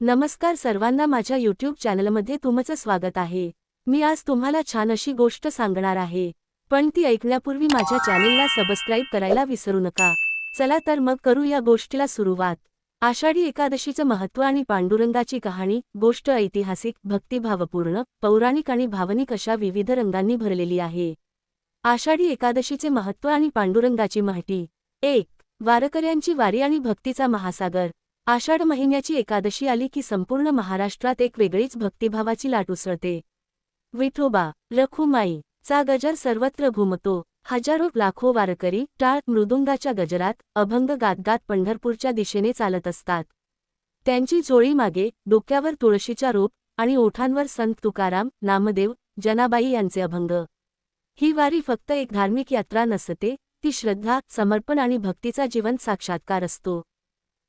नमस्कार सर्वांना माझ्या यूट्यूब चॅनलमध्ये तुमचं स्वागत आहे. मी आज तुम्हाला छान अशी गोष्ट सांगणार आहे. पण ती ऐकण्यापूर्वी माझ्या चॅनेलला सबस्क्राईब करायला विसरू नका. चला तर मग करू या गोष्टीला सुरुवात. आषाढी एकादशीचं महत्त्व आणि पांडुरंगाची कहाणी गोष्ट ऐतिहासिक भक्तिभावपूर्ण पौराणिक आणि भावनिक अशा विविध रंगांनी भरलेली आहे. आषाढी एकादशीचे महत्त्व आणि पांडुरंगाची माहिती. एक वारकऱ्यांची वारी आणि भक्तीचा महासागर. आषाढ महिन्याची एकादशी आली की संपूर्ण महाराष्ट्रात एक वेगळीच भक्तिभावाची लाट उसळते. विठोबा रखुमाई चा गजर सर्वत्र घुमतो. हजारो लाखो वारकरी टाळ मृदुंगाच्या गजरात अभंग गातगात पंढरपूरच्या दिशेने चालत असतात. त्यांची जोळी मागे डोक्यावर तुळशीचा रूप आणि ओठांवर संत तुकाराम नामदेव जनाबाई यांचे अभंग. ही वारी फक्त एक धार्मिक यात्रा नसते ती श्रद्धा समर्पण आणि भक्तीचा जीवन साक्षात्कार असतो.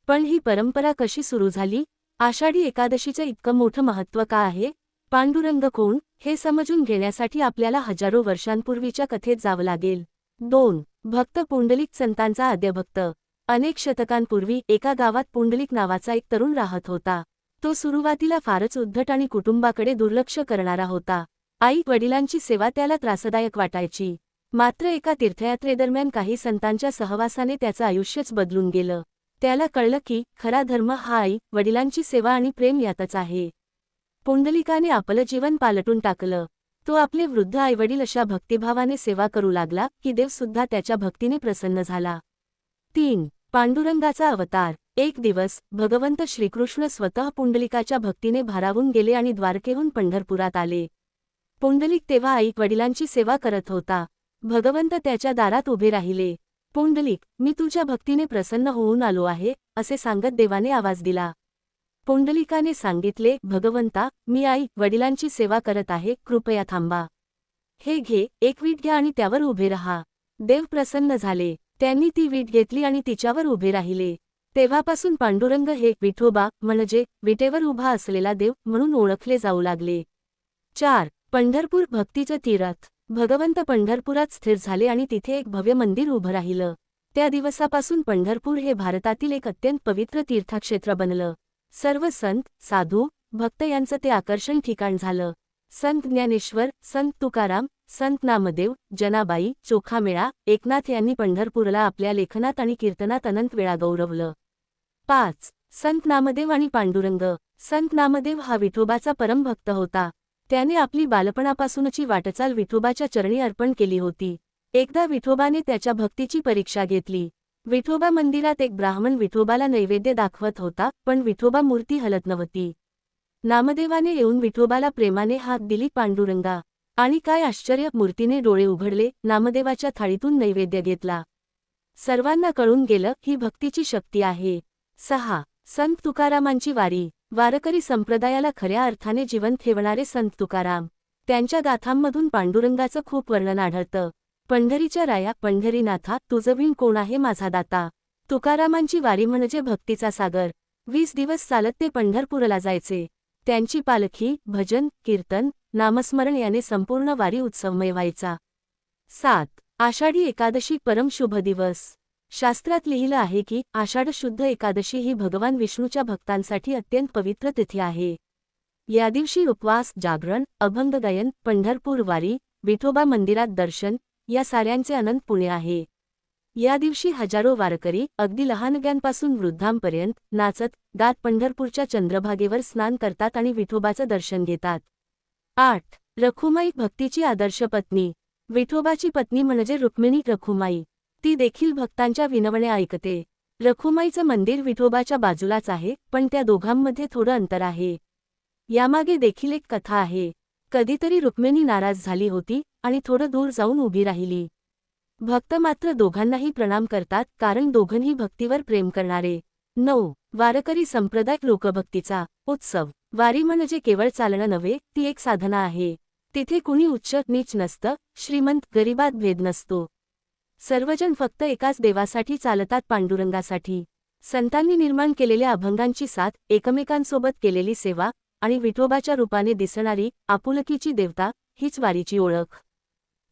पण ही परंपरा कशी सुरू झाली? आषाढी एकादशीचं इतकं मोठं महत्त्व का आहे? पांडुरंग कोण? हे समजून घेण्यासाठी आपल्याला हजारो वर्षांपूर्वीच्या कथेत जावं लागेल. दोन. भक्त पुंडलिक संतांचा आद्यभक्त. अनेक शतकांपूर्वी एका गावात पुंडलिक नावाचा एक तरुण राहत होता. तो सुरुवातीला फारच उद्धट आणि कुटुंबाकडे दुर्लक्ष करणारा होता. आई वडिलांची सेवा त्याला त्रासदायक वाटायची. मात्र एका तीर्थयात्रेदरम्यान काही संतांच्या सहवासाने त्याचं आयुष्यच बदलून गेलं. त्याला कळलं की खरा धर्म हा आई वडिलांची सेवा आणि प्रेम यातच आहे. पुंडलिकाने आपलं जीवन पालटून टाकलं. तो आपले वृद्ध आईवडील अशा भक्तिभावाने सेवा करू लागला की देवसुद्धा त्याच्या भक्तीने प्रसन्न झाला. तीन. पांडुरंगाचा अवतार. एक दिवस भगवंत श्रीकृष्ण स्वतः पुंडलिकाच्या भक्तीने भारावून गेले आणि द्वारकेहून पंढरपुरात आले. पुंडलिक तेव्हा आई वडिलांची सेवा करत होता. भगवंत त्याच्या दारात उभे राहिले. पुंडलिक मी तुझ्या भक्तीने प्रसन्न होऊन आलो आहे असे सांगत देवाने आवाज दिला. पुंडलिकाने सांगितले भगवंता मी आई वडिलांची सेवा करत आहे कृपया थांबा. हे घे एक वीट घ्या आणि त्यावर उभे रहा. देव प्रसन्न झाले. त्यांनी ती वीट घेतली आणि तिच्यावर उभे राहिले. तेव्हापासून पांडुरंग हे विठोबा म्हणजे विटेवर उभा असलेला देव म्हणून ओळखले जाऊ लागले. चार पंढरपूर भक्तीचं तीरथ. भगवंत पंढरपुरात स्थिर झाले आणि तिथे एक भव्य मंदिर उभं राहिलं. त्या दिवसापासून पंढरपूर हे भारतातील एक अत्यंत पवित्र तीर्थक्षेत्र बनलं. सर्व संत साधू भक्त यांचं ते आकर्षण ठिकाण झालं. संत ज्ञानेश्वर संत तुकाराम संत नामदेव जनाबाई चोखामेळा एकनाथ यांनी पंढरपूरला आपल्या लेखनात आणि कीर्तनात अनंत वेळा गौरवलं. पाच संत नामदेव आणि पांडुरंग. संत नामदेव हा विठोबाचा परमभक्त होता. त्याने आपली बालपणापासूनची वाटचाल विठोबाच्या चरणी अर्पण केली होती. एकदा विठोबाने त्याच्या भक्तीची परीक्षा घेतली. विठोबा मंदिरात एक ब्राह्मण विठोबाला नैवेद्य दाखवत होता पण विठोबा मूर्ती हलत नव्हती. नामदेवाने येऊन विठोबाला प्रेमाने हात दिली पांडुरंगा. आणि काय आश्चर्य मूर्तीने डोळे उघडले नामदेवाच्या थाळीतून नैवेद्य घेतला. सर्वांना कळून गेलं ही भक्तीची शक्ती आहे. सहा. संत तुकारामांची वारी. वारकरी संप्रदायाला खऱ्या अर्थाने जीवन ठेवणारे संत तुकाराम. त्यांच्या गाथांमधून पांडुरंगाचं खूप वर्णन आढळतं. पंढरीच्या राया पंढरीनाथा तुझवीण कोण आहे माझा दाता? तुकारामांची वारी म्हणजे भक्तीचा सागर. वीस दिवस चालत ते पंढरपूरला जायचे. त्यांची पालखी भजन कीर्तन नामस्मरण याने संपूर्ण वारी उत्सवमय व्हायचा. सात. आषाढी एकादशी परम शुभ दिवस. शास्त्रात लिहिलं आहे की आषाढ शुद्ध एकादशी ही भगवान विष्णूच्या भक्तांसाठी अत्यंत पवित्र तिथी आहे. या दिवशी उपवास जागरण अभंगगायन पंढरपूर वारी विठोबा मंदिरात दर्शन या साऱ्यांचे अनंत पुणे आहे. या दिवशी हजारो वारकरी अगदी लहानग्यांपासून वृद्धांपर्यंत नाचत गात पंढरपूरच्या चंद्रभागेवर स्नान करतात आणि विठोबाचं दर्शन घेतात. आठ. रखुमाई भक्तीची आदर्श पत्नी. विठोबाची पत्नी म्हणजे रुक्मिणी रखुमाई. ती देखील भक्तांच्या विनवणे ऐकते. रखुमाईचं मंदिर विठोबाच्या बाजूलाच आहे पण त्या दोघांमध्ये थोडं अंतर आहे. यामागे देखील एक कथा आहे. कधीतरी रुक्मिणी नाराज झाली होती आणि थोडं दूर जाऊन उभी राहिली. भक्त मात्र दोघांनाही प्रणाम करतात कारण दोघंही भक्तीवर प्रेम करणारे. नऊ. वारकरी संप्रदाय लोकभक्तीचा उत्सव. वारी म्हणजे केवळ चालणं नव्हे ती एक साधना आहे. तिथे कुणी उच्च नीच नसतं श्रीमंत गरिबात भेद नसतो. सर्वजण फक्त एकाच देवासाठी चालतात पांडुरंगासाठी. संतांनी निर्माण केलेल्या अभंगांची साथ एकमेकांसोबत केलेली सेवा आणि विठोबाच्या रूपाने दिसणारी आपुलकीची देवता हीच वारीची ओळख.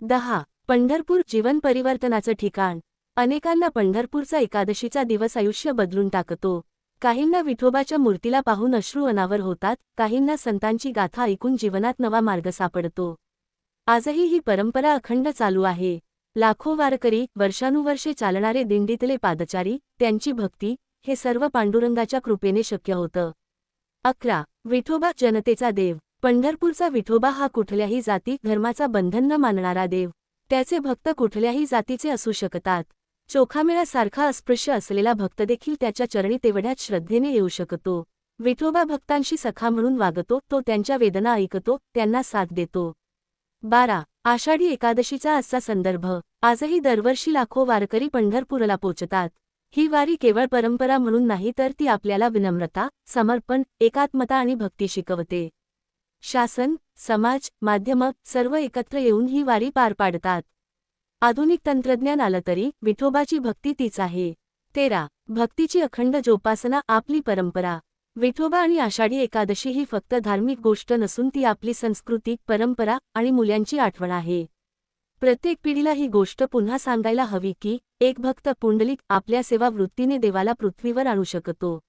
दहा. पंढरपूर जीवन परिवर्तनाचं ठिकाण. अनेकांना पंढरपूरचा एकादशीचा दिवस आयुष्य बदलून टाकतो. काहींना विठोबाच्या मूर्तीला पाहून अश्रू अनावर होतात काहींना संतांची गाथा ऐकून जीवनात नवा मार्ग सापडतो. आजही ही परंपरा अखंड चालू आहे. लाखो वारकरी वर्षानुवर्षे चालणारे दिंडीतले पादचारी त्यांची भक्ती हे सर्व पांडुरंगाच्या कृपेने शक्य होतं. अकरा. विठोबा जनतेचा देव. पंढरपूरचा विठोबा हा कुठल्याही जाती धर्माचा बंधन न मानणारा देव. त्याचे भक्त कुठल्याही जातीचे असू शकतात. चोखामेळासारखा अस्पृश्य असलेला भक्त देखील त्याच्या चरणी तेवढ्याच श्रद्धेने येऊ शकतो. विठोबा भक्तांशी सखा म्हणून वागतो तो त्यांच्या वेदना ऐकतो त्यांना साथ देतो. बारा. आषाढी एकादशीचा आजचा संदर्भ. आजही दरवर्षी लाखो वारकरी पंढरपूरला पोचतात. ही वारी केवळ परंपरा म्हणून नाही तर ती आपल्याला विनम्रता समर्पण एकात्मता आणि भक्ती शिकवते. शासन समाज माध्यम सर्व एकत्र येऊन ही वारी पार पाडतात. आधुनिक तंत्रज्ञान आलं तरी विठोबाची भक्ती तीच आहे. तेरा. भक्तीची अखंड जोपासना आपली परंपरा. विठोबा आणि आषाढी एकादशी ही फक्त धार्मिक गोष्ट नसून ती आपली संस्कृती परंपरा आणि मूल्यांची आठवण आहे. प्रत्येक पिढीला ही गोष्ट पुन्हा सांगायला हवी की एक भक्त पुंडलिक आपल्या सेवा वृत्तीने देवाला पृथ्वीवर आणू शकतो.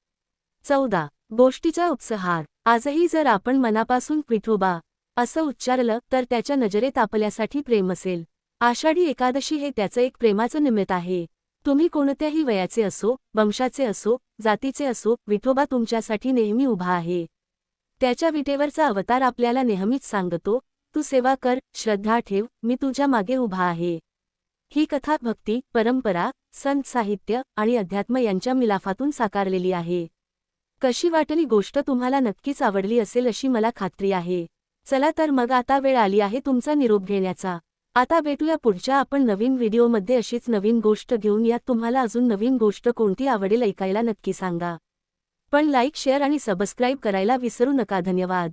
चौदा. गोष्टीचा उपसहार. आजही जर आपण मनापासून विठोबा असं उच्चारलं तर त्याच्या नजरेत आपल्यासाठी प्रेम असेल. आषाढी एकादशी हे त्याचं एक प्रेमाचं निमित्त आहे. तुम्ही कोणत्याही वयाचे असो वंशाचे असो जातीचे असो विठोबा तुमच्यासाठी नेहमी उभा आहे. त्याच्या विटेवरचा अवतार आपल्याला नेहमीच सांगतो तू सेवा कर श्रद्धा ठेव मी तुझ्या मागे उभा आहे. ही कथा भक्ती परंपरा संत साहित्य आणि अध्यात्म यांच्या मिलाफातून साकारलेली आहे. कशी वाटली गोष्ट तुम्हाला नक्कीच आवडली असेल अशी मला खात्री आहे. चला तर मग आता वेळ आली आहे तुमचा निरोप घेण्याचा. आता भेटूया पुढच्या आपण नवीन व्हिडिओमध्ये अशीच नवीन गोष्ट घेऊन. यात तुम्हाला अजून नवीन गोष्ट कोणती आवडेल ऐकायला नक्की सांगा. पण लाईक शेअर आणि सबस्क्राईब करायला विसरू नका. धन्यवाद.